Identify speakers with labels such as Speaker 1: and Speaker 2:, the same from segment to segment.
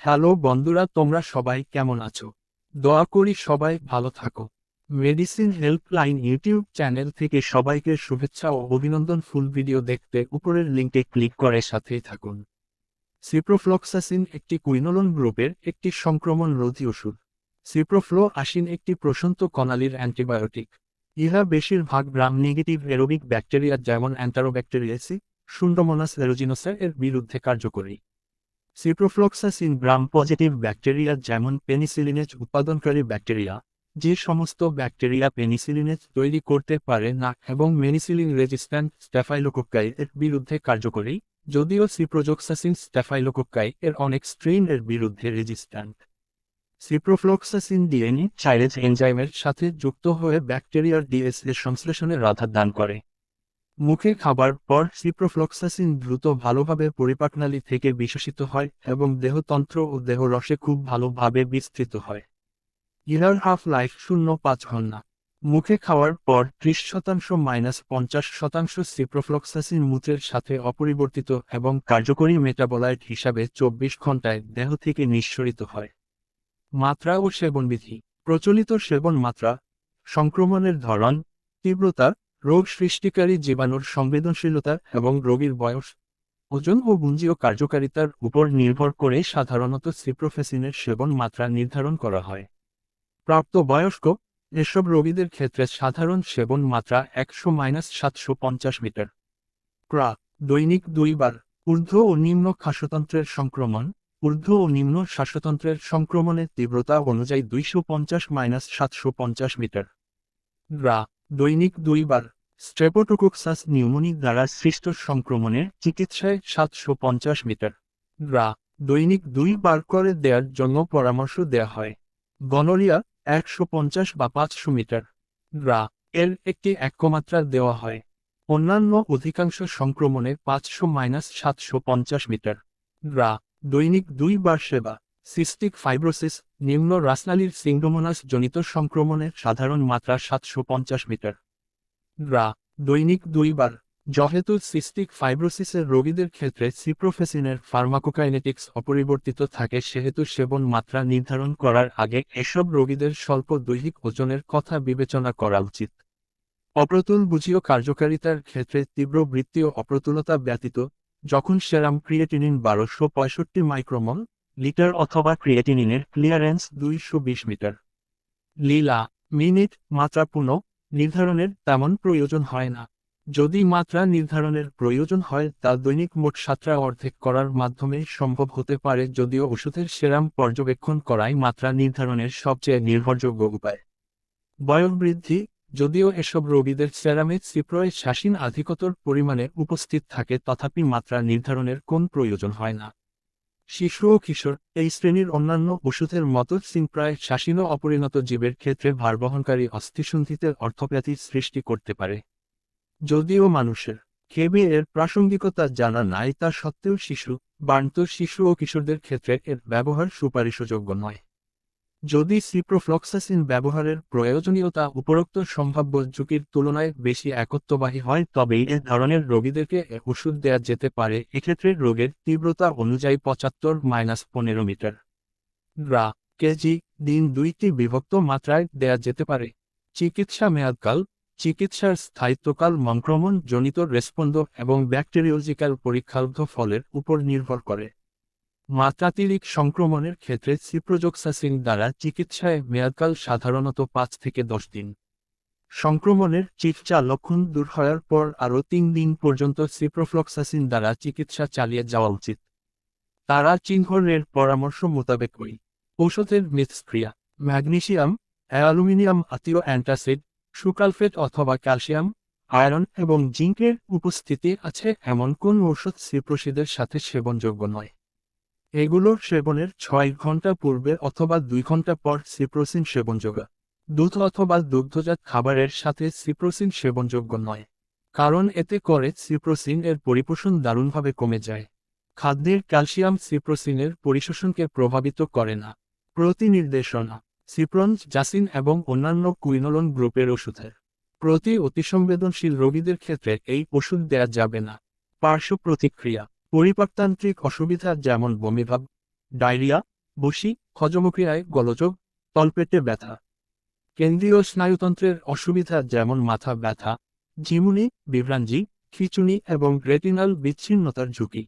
Speaker 1: Hello বন্ধুরা, তোমরা সবাই কেমন আছো? দোয়া করি সবাই ভালো থাকো। মেডিসিন হেল্পলাইন ইউটিউব চ্যানেল থেকে সবাইকে শুভেচ্ছা ও অভিনন্দন। ফুল ভিডিও দেখতে উপরের লিঙ্কে ক্লিক করে সাথেই থাকুন। সিপ্রোফ্লক্সাসিন একটি কুইনোলন গ্রুপের একটি সংক্রমণ রোধী ওষুধ। সিপ্রোফ্লো আসিন একটি প্রশন্ত কণালির অ্যান্টিবায়োটিক। ইহা বেশিরভাগ গ্রাম নেগেটিভ এরোবিক ব্যাকটেরিয়া যেমন অ্যান্টারোব্যাকটেরিয়াসি সুন্ডোমোনাস এরোজিনোসের এর বিরুদ্ধে কার্যকরী। সিপ্রোফ্লক্সাসিন গ্রাম পজিটিভ ব্যাকটেরিয়া যেমন পেনিসিলিনেজ উৎপাদনকারী ব্যাকটেরিয়া যে সমস্ত ব্যাকটেরিয়া পেনিসিলিনেজ তৈরি করতে পারে না এবং মেনিসিলিন রেজিস্ট্যান্ট স্ট্যাফাইলোকোক্কাই এর বিরুদ্ধে কার্যকরী, যদিও সিপ্রোজোক্সাসিন স্ট্যাফাইলোকোক্কাই এর অনেক স্ট্রেইন এর বিরুদ্ধে রেজিস্ট্যান্ট সিপ্রোফ্লক্সাসিন ডিএনএ চাইরেজ এনজাইমের সাথে যুক্ত হয়ে ব্যাকটেরিয়ার ডিএসএ সংশ্লেষণে রাধা দান করে। মুখে খাবার পর সিপ্রোফ্লক্সাসিন দ্রুত ভালোভাবে পরিপাকনালী থেকে বিশ্বসিত হয় এবং দেহতন্ত্র ও দেহ রসে খুব ভালোভাবে বিস্তৃত হয়। ইহার হাফ লাইফ শূন্য পাঁচ ঘণ্টা। মুখে খাওয়ার পর ত্রিশ শতাংশ মাইনাস পঞ্চাশ শতাংশ সিপ্রোফ্লক্সাসিন মূত্রের সাথে অপরিবর্তিত এবং কার্যকরী মেটাবলাইট হিসাবে চব্বিশ ঘন্টায় দেহ থেকে নিঃসরিত হয়। মাত্রা ও সেবনবিধি। প্রচলিত সেবন মাত্রা সংক্রমণের ধরন, তীব্রতা রোগ সৃষ্টিকারী জীবাণুর সংবেদনশীলতা এবং রোগীর বয়স, ওজন ও গুঞ্জীয় কার্যকারিতার উপর নির্ভর করে সাধারণত সিপ্রোফেসিনের সেবন মাত্রা নির্ধারণ করা হয়। প্রাপ্ত বয়স্ক এসব রোগীদের ক্ষেত্রে সাধারণ সেবন মাত্রা একশো মাইনাস সাতশো পঞ্চাশ মিটার। ক্রা, দৈনিক দুইবার, ঊর্ধ্ব ও নিম্ন খাসতন্ত্রের সংক্রমণ, ঊর্ধ্ব ও নিম্ন শ্বাসতন্ত্রের সংক্রমণের তীব্রতা অনুযায়ী দুইশো পঞ্চাশ মাইনাস সাতশো পঞ্চাশ মিটার। গ্রা দৈনিক দুইবার স্ট্রেপোটোকোক্সাস নিউমোনি দ্বারা সৃষ্ট সংক্রমণের চিকিৎসায় সাতশো পঞ্চাশ মিটার। গ্রা, দৈনিক দুই বার করে দেওয়ার জন্য পরামর্শ দেওয়া হয়। গনোরিয়া একশো পঞ্চাশ বা পাঁচশো মিটার। গ্রা, এর একটি একমাত্রা দেওয়া হয়। অন্যান্য অধিকাংশ সংক্রমণে পাঁচশো মাইনাস সাতশো পঞ্চাশ মিটার। গ্রা, দৈনিক দুইবার সেবা। সিস্টিক ফাইব্রোসিস নিম্ন রাসনালির সিংডোমোনাস জনিত সংক্রমণের সাধারণ মাত্রা সাতশো পঞ্চাশ মিটার। গ্রা দৈনিক দুইবার। যেহেতু সিস্টিক ফাইব্রোসিসের রোগীদের ক্ষেত্রে সিপ্রোফেসিনের ফার্মাকোকাইনেটিক্স অপরিবর্তিত থাকে, সেহেতু সেবন মাত্রা নির্ধারণ করার আগে এসব রোগীদের স্বল্প দৈহিক ওজনের কথা বিবেচনা করা উচিত। অপ্রতুল বুঝীয় কার্যকারিতার ক্ষেত্রে তীব্র বৃত্তীয় অপ্রতুলতা ব্যতীত, যখন সেরাম ক্রিয়েটিনিন বারোশো পঁয়ষট্টি মাইক্রোমল লিটার অথবা ক্রিয়েটিনিনের ক্লিয়ারেন্স দুইশো বিশ মিটার। লীলা, মিনিট, মাত্রা পুনঃ, নির্ধারণের তেমন প্রয়োজন হয় না। যদি মাত্রা নির্ধারণের প্রয়োজন হয়, তা দৈনিক মোট সাতটা অর্ধেক করার মাধ্যমে সম্ভব হতে পারে যদিও ওষুধের সেরাম পর্যবেক্ষণ করাই মাত্রা নির্ধারণের সবচেয়ে নির্ভরযোগ্য উপায়। বয়োবৃদ্ধি যদিও এসব রোগীদের সেরামে সিপ্রয়ে শ্বাসীন আধিকতর পরিমাণে উপস্থিত থাকে, তথাপি মাত্রা নির্ধারণের কোন প্রয়োজন হয় না। শিশু ও কিশোর, এই শ্রেণির অন্যান্য ওষুধের মতো সিনপ্রায় শাসীন অপরিণত জীবের ক্ষেত্রে ভারবহনকারী অস্থিসন্ধিতে অর্থব্যাধির সৃষ্টি করতে পারে। যদিও মানুষের কেবি এর প্রাসঙ্গিকতা জানা নাই, তা সত্ত্বেও শিশু বান্ত শিশু ও কিশোরদের ক্ষেত্রে এর ব্যবহার সুপারিশযোগ্য নয়। যদি সিপ্রোফ্লক্সাসিন ব্যবহারের প্রয়োজনীয়তা উপরোক্ত সম্ভাব্য ঝুঁকির তুলনায় বেশি একত্ববাহী হয়, তবেই এ ধরনের রোগীদেরকে ওষুধ দেয়া যেতে পারে। এক্ষেত্রে রোগের তীব্রতা অনুযায়ী পঁচাত্তর মাইনাস পনেরো মিটার। গ্রা, কেজি, দিন দুইটি বিভক্ত মাত্রায় দেয়া যেতে পারে। চিকিৎসা মেয়াদকাল, চিকিৎসার স্থায়িত্বকাল সংক্রমণ জনিত রেসপন্দ এবং ব্যাকটেরিওলজিক্যাল পরীক্ষালব্ধ ফলের উপর নির্ভর করে। মাত্রাতিরিক সংক্রমণের ক্ষেত্রে সিপ্রোজোক্সাসিন দ্বারা চিকিৎসায় মেয়াদকাল সাধারণত পাঁচ থেকে দশ দিন। সংক্রমণের চিকিৎসা লক্ষণ দূর হওয়ার পর আরও তিন দিন পর্যন্ত সিপ্রোফ্লক্সাসিন দ্বারা চিকিৎসা চালিয়ে যাওয়া উচিত। তারা চিহ্নের পরামর্শ মোতাবেক ওই ঔষধের মিথস্ক্রিয়া ম্যাগনেসিয়াম, অ্যালুমিনিয়াম আতীয় অ্যান্টাসিড, সুকালফেট অথবা ক্যালসিয়াম, আয়রন এবং জিঙ্কের উপস্থিতি আছে এমন কোন ঔষধ সিপ্রোসিদের সাথে সেবনযোগ্য নয়। এগুলোর সেবনের ছয় ঘণ্টা পূর্বে অথবা দুই ঘণ্টা পর সিপ্রোসিন সেবনযোগ্য। দুধ অথবা দুগ্ধজাত খাবারের সাথে সিপ্রোসিন সেবনযোগ্য নয়। কারণ এতে করে সিপ্রোসিন এর পরিপোষণ দারুণভাবে কমে যায়। খাদ্যের ক্যালসিয়াম সিপ্রোসিনের পরিশোষণকে প্রভাবিত করে না। প্রতিনির্দেশনা সিপ্রন্স জাসিন এবং অন্যান্য কুইনোলন গ্রুপের ওষুধের। প্রতি অতিসংবেদনশীল রোগীদের ক্ষেত্রে এই ওষুধ দেয়া যাবে না। পার্শ্ব প্রতিক্রিয়া পরিপাকতান্ত্রিক অসুবিধা যেমন বমিভাব, ডায়রিয়া, বসি, হজমক্রিয়ায় গলযোগ, তলপেটে ব্যথা। কেন্দ্রীয় স্নায়ুতন্ত্রের অসুবিধা যেমন মাথা ব্যথা, ঝিমুনি বিভ্রাঞ্জি খিচুনি এবং রেটিনাল বিচ্ছিন্নতার ঝুঁকি।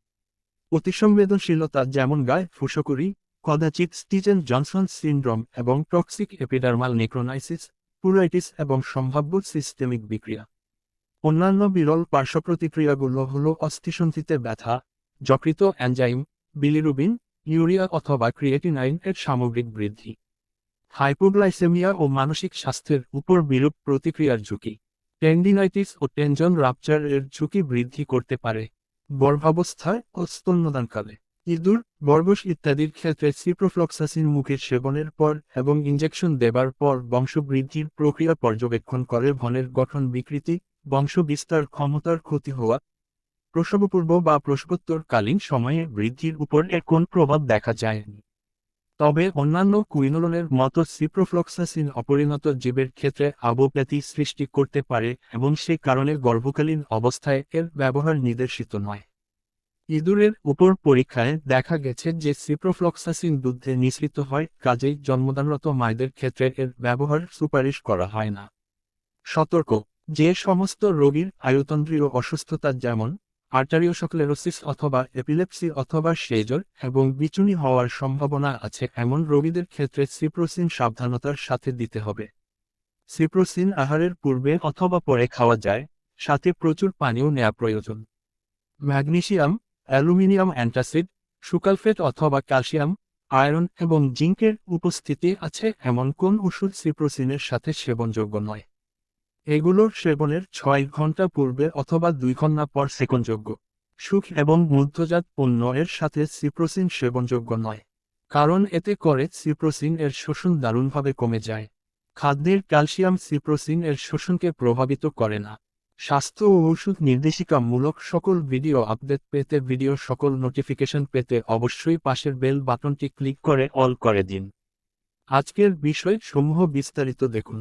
Speaker 1: অতিসংবেদনশীলতা যেমন গায়ে ফুসকুড়ি, কদাচিৎ স্টিজেন জনসন সিন্ড্রোম এবং টক্সিক এপিডার্মাল নেক্রোনাইসিস, পুরাইটিস এবং সম্ভাব্য সিস্টেমিক বিক্রিয়া। অন্যান্য বিরল পার্শ্বপ্রতিক্রিয়াগুলো হল অস্থিসন্ধিতে ব্যথা যকৃত অ্যানজাইম, বিলিরুবিন, ইউরিয়া অথবা ক্রিয়েটিনাইন এর সামগ্রিক বৃদ্ধি। হাইপোগ্লাইসেমিয়া ও মানসিক স্বাস্থ্যের উপর বিরূপ প্রতিক্রিয়ার ঝুঁকি। টেন্ডিনাইটিস ও টেনজন রাপচার এর ঝুঁকি বৃদ্ধি করতে পারে। গর্ভাবস্থায় ও স্তন্যদানকালে। ইঁদুর বর্গস ইত্যাদির ক্ষেত্রে সিপ্রোফ্লক্সাসিন মুখের সেবনের পর এবং ইঞ্জেকশন দেবার পর বংশবৃদ্ধির প্রক্রিয়া পর্যবেক্ষণ করে ভনের গঠন বিকৃতি, বংশবিস্তার ক্ষমতার ক্ষতি হওয়া প্রসবপূর্ব বা প্রসবোত্তরকালীন সময়ে বৃদ্ধির উপর এর কোন প্রভাব দেখা যায়নি তবে অন্যান্য কুইনোলনের মতো সিপ্রোফ্লক্সাসিন অপরিণত জীবের ক্ষেত্রে আবপ্যাথি সৃষ্টি করতে পারে এবং সে কারণে গর্ভকালীন অবস্থায় এর ব্যবহার নির্দেশিত নয়। ইঁদুরের উপর পরীক্ষায় দেখা গেছে যে সিপ্রোফ্লক্সাসিন দুধে নিঃসৃত হয়, কাজেই জন্মদানরত মায়েদের ক্ষেত্রে এর ব্যবহার সুপারিশ করা হয় না। সতর্ক, যে সমস্ত রোগীর আয়ুতন্ত্রীয় অসুস্থতা যেমন আর্টারিওসক্লেরোসিস অথবা এপিলেপসি অথবা সেজর এবং বিচুনি হওয়ার সম্ভাবনা আছে এমন রোগীদের ক্ষেত্রে সিপ্রোসিন সাবধানতার সাথে দিতে হবে। সিপ্রোসিন আহারের পূর্বে অথবা পরে খাওয়া যায়, সাথে প্রচুর পানীয় নেওয়া প্রয়োজন। ম্যাগনেসিয়াম, অ্যালুমিনিয়াম অ্যান্টাসিড, সুকালফেট অথবা ক্যালসিয়াম, আয়রন এবং জিঙ্কের উপস্থিতি আছে এমন কোন ওষুধ সিপ্রোসিনের সাথে সেবনযোগ্য নয়। এগুলোর সেবনের ছয় ঘণ্টা পূর্বে অথবা দুই ঘণ্টা পর সেবনযোগ্য। সুখ এবং মধ্যজাত পণ্য এর সাথে সিপ্রোসিন সেবনযোগ্য নয়, কারণ এতে করে সিপ্রোসিন এর শোষণ দারুণভাবে কমে যায়। খাদ্যের ক্যালসিয়াম সিপ্রোসিন এর শোষণকে প্রভাবিত করে না। স্বাস্থ্য ও ওষুধ নির্দেশিকামূলক সকল ভিডিও আপডেট পেতে ভিডিও সকল নোটিফিকেশন পেতে অবশ্যই পাশের বেল বাটনটি ক্লিক করে অল করে দিন। আজকের বিষয় সমূহ বিস্তারিত দেখুন।